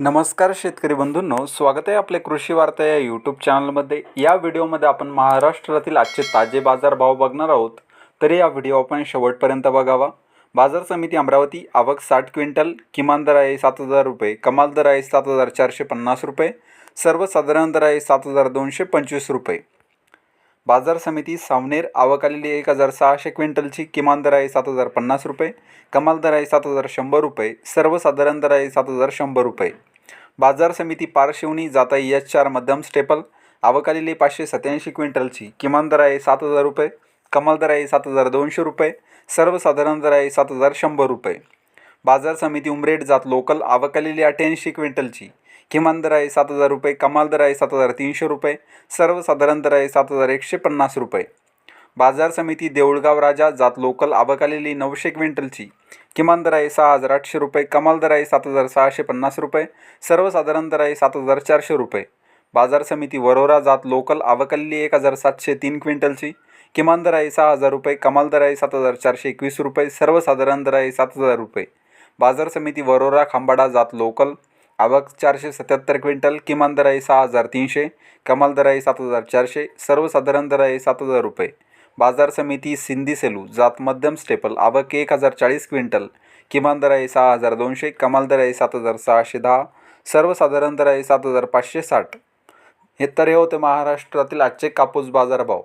नमस्कार शेतकरी बंधूंनो स्वागत आहे आपले कृषी वार्ता या यूट्यूब चॅनलमध्ये या व्हिडिओमध्ये आपण महाराष्ट्रातील आजचे ताजे बाजार भाव बघणार आहोत. तरी या व्हिडिओ आपण शेवटपर्यंत बघावा. बाजार समिती अमरावती आवक साठ क्विंटल किमान दर आहे सात हजार रुपये कमाल दर आहे सात हजार चारशे पन्नास रुपये सर्वसाधारण दर आहे सात हजार दोनशे पंचवीस रुपये. बाजार समिती सावनेर आवक आलेली एक हजार सहाशे क्विंटलची किमान दर आहे सात हजार पन्नास रुपये कमाल दर आहे सात हजार शंभर रुपये सर्वसाधारण दर आहे सात हजार शंभर रुपये. बाजार समिती पारशिवनी जाता एच चार मध्यम स्टेपल आवक आलेली पाचशे सत्याऐंशी क्विंटलची किमान दर आहे सात हजार रुपये कमाल दर आहे सात हजार दोनशे रुपये सर्वसाधारण दर आहे सात हजार शंभर रुपये. बाजार समिती उमरेड जात लोकल आवक आलेली अठ्ठ्याऐंशी क्विंटलची किमान दर आहे सात हजार रुपये कमाल दर आहे सात हजार तीनशे रुपये सर्वसाधारण दर आहे सात हजार एकशे पन्नास रुपये. बाजार समिती देऊळगाव राजा जात लोकल आबकालेली नऊशे क्विंटलची. किमान दर आहे सहा हजार आठशे रुपये कमाल दर आहे सात हजार सहाशे पन्नास रुपये सर्वसाधारण दर आहे सात हजार चारशे रुपये. बाजार समिती वरोरा जात लोकल आवक एक हजार सातशे तीन क्विंटलची. किमान दर आहे सहा हजार रुपये कमाल दर आहे सात हजार चारशे एकवीस रुपये सर्वसाधारण दर आहे सात हजार रुपये. बाजार समिती वरोरा खांबाडा जात लोकल आवक चारशे सत्याहत्तर क्विंटल किमान दर आहे सहा हजार तीनशे कमाल दर आहे सात हजार चारशे सर्वसाधारण दर आहे सात हजार रुपये. बाजार समिती सिंधी सेलू जात मध्यम स्टेपल आवक एक हजार चाळीस क्विंटल किमान दर आहे सहा हजार दोनशे कमाल दर आहे सात हजार सहाशे दहा सर्वसाधारण दर आहे सात हजार पाचशे साठ. हे तर हे होते महाराष्ट्रातील आजचे कापूस बाजारभाव.